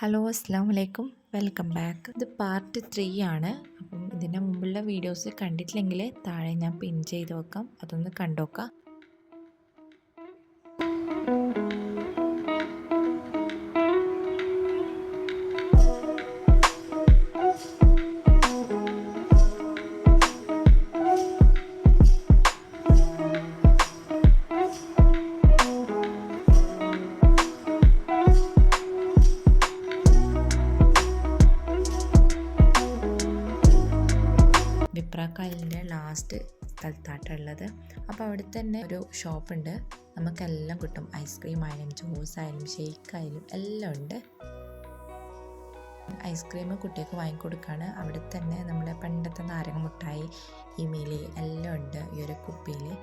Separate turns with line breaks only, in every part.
Hello അസ്സാം വലൈക്കും welcome back ഇത് പാർട്ട് ത്രീ ആണ്. അപ്പം ഇതിന്റെ മുമ്പുള്ള വീഡിയോസ് കണ്ടിട്ടില്ലെങ്കിൽ താഴെ ഞാൻ പിൻ ചെയ്ത് വെക്കാം. അതൊന്ന് കണ്ടോക്കാം. വിപ്രാക്കാലിന്റെ ലാസ്റ്റ് സ്ഥലത്താട്ടുള്ളത് അപ്പോൾ അവിടെ തന്നെ ഒരു ഷോപ്പുണ്ട് നമുക്കെല്ലാം കിട്ടും. ഐസ്ക്രീം ആയാലും ജ്യൂസ് ആയാലും ഷേക്ക് ആയാലും എല്ലാം ഉണ്ട്. ഐസ്ക്രീം കുട്ടികൾക്ക് വാങ്ങിക്കൊടുക്കുകയാണ് അവിടെ തന്നെ നമ്മുടെ പണ്ടത്തെ നാരങ്ങ മുട്ടായി ഇമേലി എല്ലാം ഉണ്ട് ഈ ഒരു കുപ്പിയിൽ.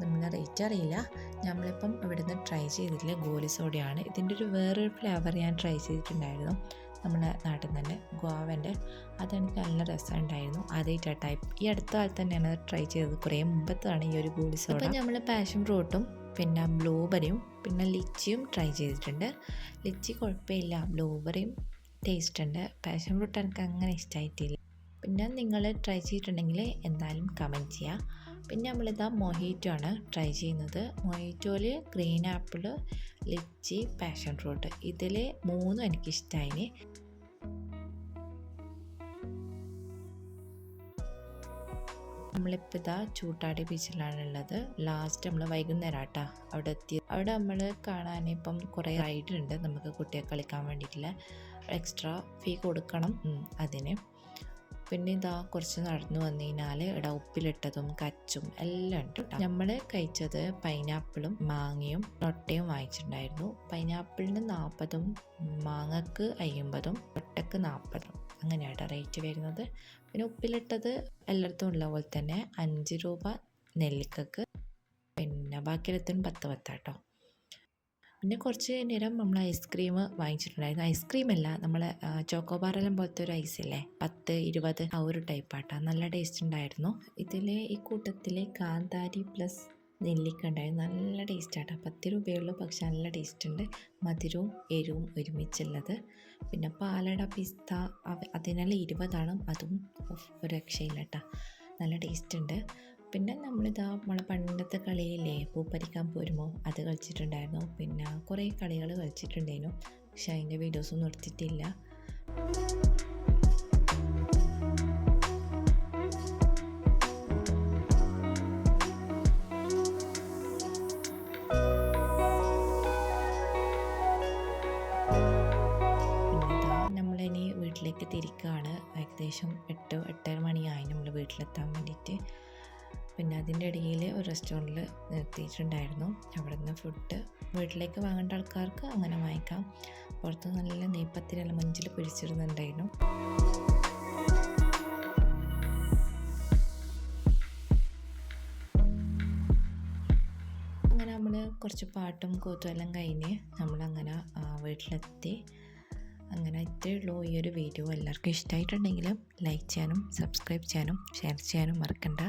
നമ്മൾ റേറ്റ് അറിയില്ല. നമ്മളിപ്പം ഇവിടുന്ന് ട്രൈ ചെയ്തിട്ടില്ല. ഗോലി സോഡയാണ്. ഇതിന്റെ ഒരു വേറൊരു ഫ്ലേവർ ഞാൻ ട്രൈ ചെയ്തിട്ടുണ്ടായിരുന്നു. നമ്മുടെ നാട്ടിൽ തന്നെ ഗോവന്റെ അതെനിക്ക് നല്ല രസമുണ്ടായിരുന്നു. ആദ്യമായിട്ട് ടൈപ്പ് ഈ അടുത്ത കാലത്ത് തന്നെയാണ് ട്രൈ ചെയ്തത്. കുറേ മുമ്പത്താണ് ഈ ഒരു ഗോലി സോഡ അപ്പം നമ്മൾ പാഷൻ ഫ്രൂട്ടും പിന്നെ ബ്ലൂബെറിയും പിന്നെ ലിച്ചിയും ട്രൈ ചെയ്തിട്ടുണ്ട്. ലിച്ചി കുഴപ്പമില്ല ബ്ലൂബെറിയും ടേസ്റ്റ് ഉണ്ട്. പാഷൻ ഫ്രൂട്ട് എനിക്ക് അങ്ങനെ ഇഷ്ടമായിട്ടില്ല പിന്നെ നിങ്ങൾ ട്രൈ ചെയ്തിട്ടുണ്ടെങ്കിൽ എന്തായാലും കമന്റ് ചെയ്യുക പിന്നെ നമ്മളിതാ മൊഹീറ്റോ ആണ് ട്രൈ ചെയ്യുന്നത്. മൊഹീറ്റോയിൽ green apple lychee passion fruit ഇതിൽ മൂന്നും എനിക്കിഷ്ടമായി നമ്മളിപ്പോൾ ഇതാ ചൂട്ടാടി ബീച്ചിലാണ് ഉള്ളത് ലാസ്റ്റ് നമ്മൾ വൈകുന്നേരം ആട്ടാ അവിടെ എത്തി അവിടെ നമ്മൾ കാണാൻ ഇപ്പം കുറേ റൈഡ് ഉണ്ട്. നമുക്ക് കുട്ടിയെ കളിക്കാൻ വേണ്ടിയിട്ടുള്ള. എക്സ്ട്രാ ഫീ കൊടുക്കണം. അതിന്. പിന്നെ ഇതാ കുറച്ച് നടന്നു വന്നു കഴിഞ്ഞാൽ ഇവിടെ ഉപ്പിലിട്ടതും കച്ചും എല്ലാം ഉണ്ട് കേട്ടോ നമ്മൾ കഴിച്ചത് പൈനാപ്പിളും മാങ്ങയും റൊട്ടയും വാങ്ങിച്ചിട്ടുണ്ടായിരുന്നു. പൈനാപ്പിളിന് നാൽപ്പതും മാങ്ങക്ക് അയ്യമ്പതും റൊട്ടക്ക് നാൽപ്പതും അങ്ങനെയാണ് റേറ്റ് വരുന്നത്. പിന്നെ ഉപ്പിലിട്ടത് എല്ലായിടത്തും ഉള്ള പോലെ തന്നെ അഞ്ച് രൂപ നെല്ലിക്കക്ക്. പിന്നെ ബാക്കിയെല്ലാത്തിനും പത്ത് പത്താട്ടോ. പിന്നെ കുറച്ച് നേരം നമ്മൾ ഐസ്ക്രീം വാങ്ങിച്ചിട്ടുണ്ടായിരുന്നു. ഐസ്ക്രീം അല്ല നമ്മൾ ചോക്കോബാറെല്ലാം പോലത്തെ ഒരു ഐസ് ഇല്ലേ? പത്ത് ഇരുപത് ആ ഒരു ടൈപ്പാട്ടാ നല്ല ടേസ്റ്റ് ഉണ്ടായിരുന്നു. ഇതിൽ ഈ കൂട്ടത്തിൽ കാന്താരി പ്ലസ് നെല്ലിക്ക ഉണ്ടായിരുന്നു. നല്ല ടേസ്റ്റ് ആട്ടോ. പത്ത് രൂപയുള്ളൂ പക്ഷെ നല്ല ടേസ്റ്റ് ഉണ്ട്. മധുരവും എരിവും ഒരുമിച്ചുള്ളത്. പിന്നെ പാലട പിസ്ത അതിനെല്ലാം ഇരുപതാണ്. അതും ഒരു രക്ഷയില്ല കേട്ടോ നല്ല ടേസ്റ്റ് ഉണ്ട്. പിന്നെ നമ്മളിതാ നമ്മളെ പണ്ടത്തെ കളിയില്ലേ പൂപ്പരിക്കാൻ പോരുമോ അത് കളിച്ചിട്ടുണ്ടായിരുന്നു. പിന്നെ കുറേ കളികൾ കളിച്ചിട്ടുണ്ടായിരുന്നു. പക്ഷെ അതിന്റെ വീഡിയോസൊന്നും എടുത്തിട്ടില്ല. വീട്ടിലേക്ക് തിരിക്കുകയാണ് ഏകദേശം എട്ട് എട്ടര മണിയായി നമ്മൾ വീട്ടിലെത്താൻ വേണ്ടിയിട്ട്. പിന്നെ അതിന്റെ ഇടയിൽ ഒരു റെസ്റ്റോറന്റിൽ നിർത്തിയിട്ടുണ്ടായിരുന്നു. അവിടെ നിന്ന് ഫുഡ് വീട്ടിലേക്ക് വാങ്ങേണ്ട ആൾക്കാർക്ക് അങ്ങനെ വാങ്ങിക്കാം. പുറത്ത് നല്ല നെയ്പ്പത്തിരല്ല മഞ്ചിൽ പിടിച്ചിരുന്നുണ്ടായിരുന്നു അങ്ങനെ നമ്മൾ കുറച്ച് പാട്ടും കൂത്തും എല്ലാം കഴിഞ്ഞ് നമ്മളങ്ങനെ വീട്ടിലെത്തി. അങ്ങനെ ഇത്രയേ ഉള്ളൂ ഈ ഒരു വീഡിയോ. എല്ലാവർക്കും ഇഷ്ടമായിട്ടുണ്ടെങ്കിൽ ലൈക്ക് ചെയ്യാനും സബ്സ്ക്രൈബ് ചെയ്യാനും ഷെയർ ചെയ്യാനും മറക്കണ്ട.